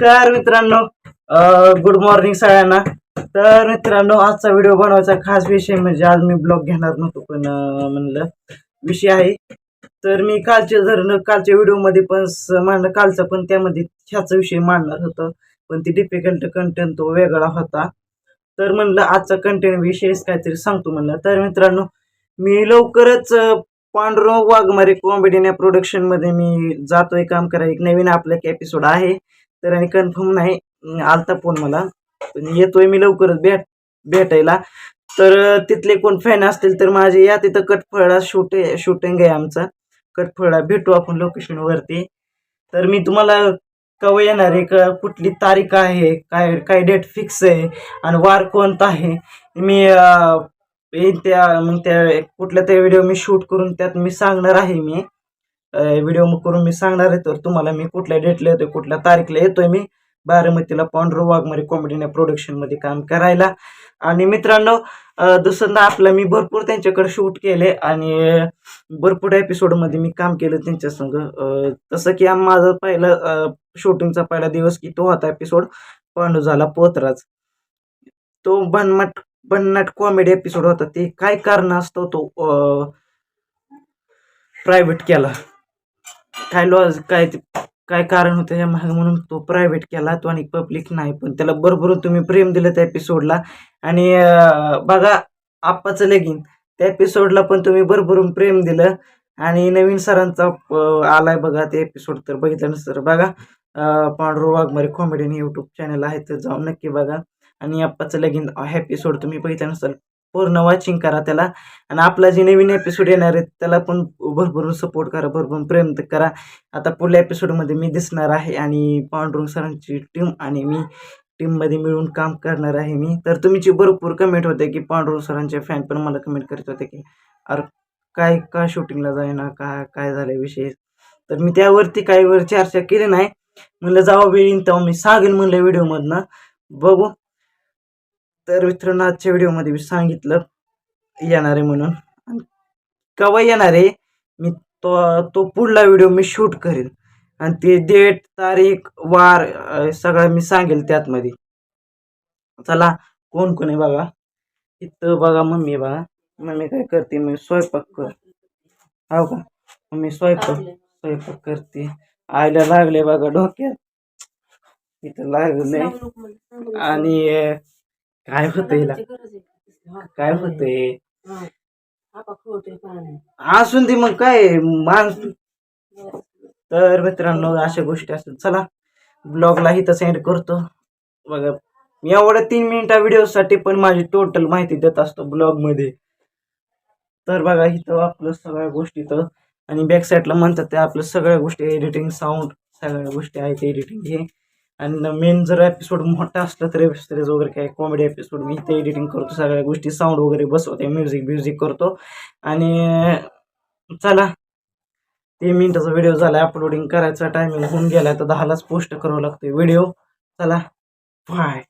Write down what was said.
तर मित्रांनो good morning सगळ्यांना. तर मित्रांनो आजचा व्हिडिओ बनवायचा खास विषय म्हणजे आज मी ब्लॉग घेणार नव्हतो पण म्हणलं विषय आहे. तर मी कालच्या धरणं कालच्या व्हिडिओमध्ये पण स- मांडलं कालचा पण त्यामध्ये ह्याचा विषय मांडणार होतं. पण ती डिफिकल्ट कंटेंट तो वेगळा होता. तर म्हणलं आजचा कंटेंट विषयच काहीतरी सांगतो म्हणलं. तर मित्रांनो मी लवकरच पांडुरंग वाघमारे कॉमेडी या प्रोडक्शनमध्ये मी जातोय काम करा एक नवीन आपला एक एपिसोड आहे. तर आणि कन्फर्म नाही. आलता फोन मला. पण येतोय मी लवकरच भेट भेटायला. तर तिथले कोण फॅन असतील तर माझे या तिथं कटफळा शूट शूटिंग आहे आमचं. कटफळा भेटू आपण लोकेशनवरती तर मी तुम्हाला कवा येणार आहे? का कुठली तारीख आहे? काय काय डेट फिक्स आहे? आणि वार कोणता आहे? मी येईन त्या मग त्या कुठल्या त्या व्हिडिओ मी शूट करून त्यात मी सांगणार आहे मी. व्हिडिओ करून मी सांगणार आहे. तर तुम्हाला मी कुठल्या डेटला येतोय कुठल्या तारीखला येतोय मी. बारामतीला पांढरो वाघमारे कॉमेडीने प्रोडक्शनमध्ये काम करायला. आणि मित्रांनो दुसऱ्यांदा आपला मी भरपूर त्यांच्याकडे शूट केले आणि भरपूर एपिसोडमध्ये मी काम केलं त्यांच्या संग. तसं की माझा पहिला शूटिंगचा पहिला दिवस की तो होता एपिसोड पांडू झाला पोतराज. तो बनमट भन्नाट कॉमेडी एपिसोड होता. ते काय कारण असतो तो प्रायव्हेट केला. काय लॉज काय काय कारण होतं या मागे? म्हणून तो प्रायव्हेट केला तो आणि पब्लिक नाही. पण त्याला भरभरून तुम्ही प्रेम दिलं त्या एपिसोडला आणि बघा आप्पाचं लगीन. त्या एपिसोडला पण तुम्ही भरभरून प्रेम दिलं. आणि नवीन सरांचा आलाय बघा ते एपिसोड तर बघितलं नसतं बघा. अं, वाघमारे कॉमेडी यूट्यूब चॅनल आहे तर जाऊन नक्की बघा. आणि आप्पाचं लगीन हा एपिसोड तुम्ही बघितलं नसाल पूर्ण वॉचिंग करा त्याला. आणि आपला जे नवीन एपिसोड येणार आहे त्याला पण भरभरून सपोर्ट करा भरभरून प्रेम करा. आता पुढल्या एपिसोडमध्ये मी दिसणार आहे आणि पांडुरंग सरांची टीम आणि मी टीममध्ये मिळून काम करणार आहे मी. तर तुमची भरपूर कमेंट होते की पांडुरंग सरांचे फॅन पण मला कमेंट करत होते की अरे काय का शूटिंगला जाईना का काय झालं विषय तर मी त्यावरती काही वर चर्चा केली नाही. म्हणलं जावं वेळ येईन तेव्हा मी सांगेन म्हणलं व्हिडिओमधनं बघू. तर मित्रांनो आजच्या व्हिडिओमध्ये मी सांगितलं येणार आहे म्हणून. आणि केव्हा येणार आहे मी तो तो पुढला व्हिडिओ मी शूट करेन. आणि ते डेट तारीख वार सगळं मी सांगेल त्यातमध्ये. चला कोण कोण आहे बघा. इथं बघा मम्मी बघा. मम्मी काय करते मी स्वयंपाक कर हो का? मम्मी स्वयंपाक स्वयंपाक करते. आईला लागले बघा डोक्यात. इथं लागले आणि काय होतं हिला? काय होतंय? असून दे मग काय माणस तर मित्रांनो अशा गोष्टी असतात चला ब्लॉगला इथं सेंड करतो. बघा मी एवढ्या तीन मिनिटा व्हिडिओसाठी पण माझी टोटल माहिती देत असतो ब्लॉगमध्ये तर बघा इथं आपलं सगळ्या गोष्टी इथं. आणि बॅक साईडला म्हणतात ते आपलं सगळ्या गोष्टी एडिटिंग साऊंड सगळ्या गोष्टी आहेत एडिटिंग हे. आणि मेन जर एपिसोड मोठा असला तर वेब सिरीज वगैरे काय कॉमेडी एपिसोड मी इथे एडिटिंग करतो सगळ्या गोष्टी साऊंड वगैरे बसवते म्युझिक म्युझिक करतो. आणि चला. तीन मिनिटाचा व्हिडिओ झाला अपलोडिंग करायचा टायमिंग होऊन गेला तर दहालाच पोस्ट करावं लागतो व्हिडिओ चला. बाय